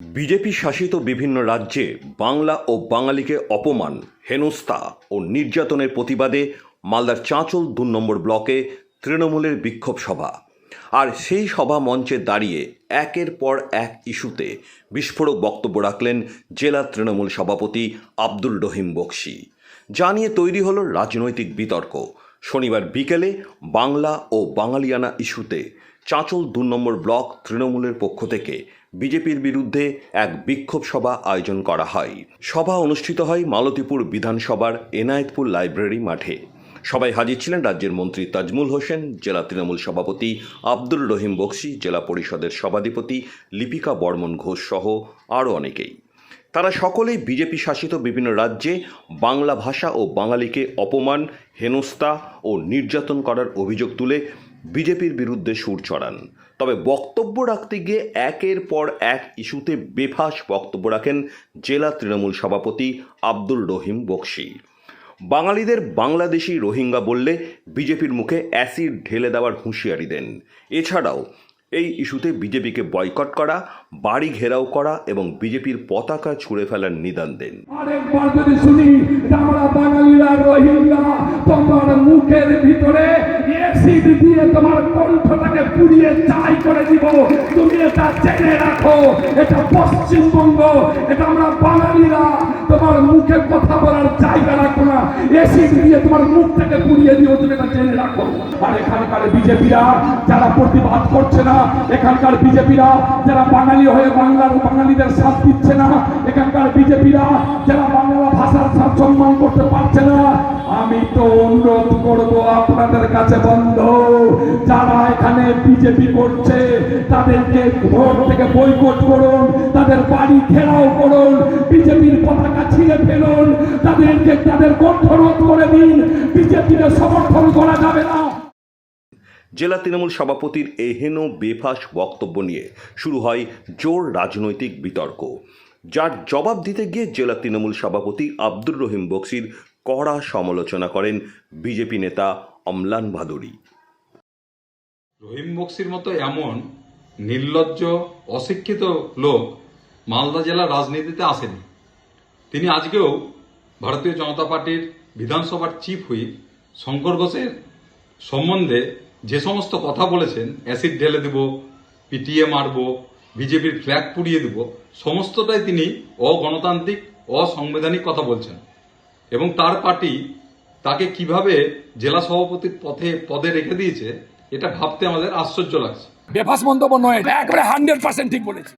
BJP শাসিত বিভিন্ন রাজ্যে বাংলা ও বাঙালিকে অপমান, হেনস্থা ও নির্যাতনের প্রতিবাদে মালদার চাঁচল দু নম্বর ব্লকে তৃণমূলের বিক্ষোভ সভা। আর সেই সভা মঞ্চে দাঁড়িয়ে একের পর এক ইস্যুতে বিস্ফোরক বক্তব্য রাখলেন জেলা তৃণমূল সভাপতি আব্দুল রহিম বক্সি। যা নিয়ে তৈরি হলো রাজনৈতিক বিতর্ক। শনিবার বিকেলে বাংলা ও বাঙালিয়ানা ইস্যুতে চাঁচল দু নম্বর ব্লক তৃণমূলের পক্ষ থেকে বিজেপির বিরুদ্ধে এক বিক্ষোভ সভা আয়োজন করা হয়। সভা অনুষ্ঠিত হয় মালতীপুর বিধানসভার এনায়েতপুর লাইব্রেরি মাঠে। সবাই হাজির ছিলেন রাজ্যের মন্ত্রী তাজমুল হোসেন, জেলা তৃণমূল সভাপতি আব্দুল রহিম বক্সি, জেলা পরিষদের সভাধিপতি লিপিকা বর্মন ঘোষ সহ আরও অনেকেই। তারা সকলেই বিজেপি শাসিত বিভিন্ন রাজ্যে বাংলা ভাষা ও বাঙালিকে অপমান, হেনস্থা ও নির্যাতন করার অভিযোগ তুলে বিজেপির বিরুদ্ধে সুর চড়ান। তবে বক্তব্য রাখতে গিয়ে একের পর এক ইস্যুতে বেফাস বক্তব্য রাখেন জেলা তৃণমূল সভাপতি আব্দুল রহিম বক্সি। বাঙালিদের বাংলাদেশি রোহিঙ্গা বললে বিজেপির মুখে অ্যাসিড ঢেলে দেওয়ার হুঁশিয়ারি দেন। এছাড়াও এই ইস্যুতে বিজেপিকে বয়কট করা, বাড়ি ঘেরাও করা এবং বিজেপির পতাকা ছুঁড়ে ফেলার নিদান দেন। শুনি বাঙালিরা মুখের ভিতরে পুড়িয়ে চাই করে দিব। তুমি রাখো, এটা পশ্চিমবঙ্গ, এটা আমরা বাঙালিরা। তোমার মুখে কথা বলার জায়গা রাখো। অ্যাসিড দিয়ে তোমার মুখটাকে পুড়িয়ে দিও তুমি এটা জেনে রাখো। আর এখানকার বিজেপিরা যারা প্রতিবাদ করছে না, এখানকার বিজেপিরা যারা বাঙালি হয়ে বাংলার বাঙালিদের সাথ দিচ্ছে না, এখানকার বিজেপিরা যারা বাংলা ভাষার সাথ সম্মান করতে পারছে না, আমি তো অনুরোধ করব আপনাদের কাছে বন্ধ, যারা এখানে বিজেপি করছে, তাদেরকে ভোট থেকে বয়কট করুন, তাদের বাড়ি ঘেরাও করুন, বিজেপির পতাকা ছিঁড়ে ফেলুন, তাদেরকে, তাদের কণ্ঠরোধ করে দিন বিজেপিকে সমর্থন করা যাবে না। জেলা তৃণমূল সভাপতির এহেন বেফাস বক্তব্য নিয়ে শুরু হয় জোর রাজনৈতিক বিতর্ক। যার জবাব দিতে গিয়ে জেলা তৃণমূল সভাপতি আব্দুর রহিম বক্সির কড়া সমালোচনা করেন বিজেপি নেতা অমলান ভাদুরী। রহিম বক্সির মতো এমন নির্লজ্জ অশিক্ষিত লোক মালদা জেলার রাজনীতিতে আসেনি। তিনি আজকেও ভারতীয় জনতা পার্টির বিধানসভার চিফ হুইপ শঙ্কর ঘোষের সম্বন্ধে যে সমস্ত কথা বলেছেন অ্যাসিড ঢেলে দেব পিটিএ মারব, বিজেপির ফ্ল্যাগ পুড়িয়ে দেব, সমস্তটাই তিনি অগণতান্ত্রিক, অসাংবিধানিক কথা বলছেন। এবং তার পার্টি তাকে কীভাবে জেলা সভাপতির পথে, পদে রেখে দিয়েছে, এটা ভাবতে আমাদের আশ্চর্য লাগছে। বেফাস মন্তব্য নয় হান্ড্রেড পার্সেন্ট ঠিক বলেছি।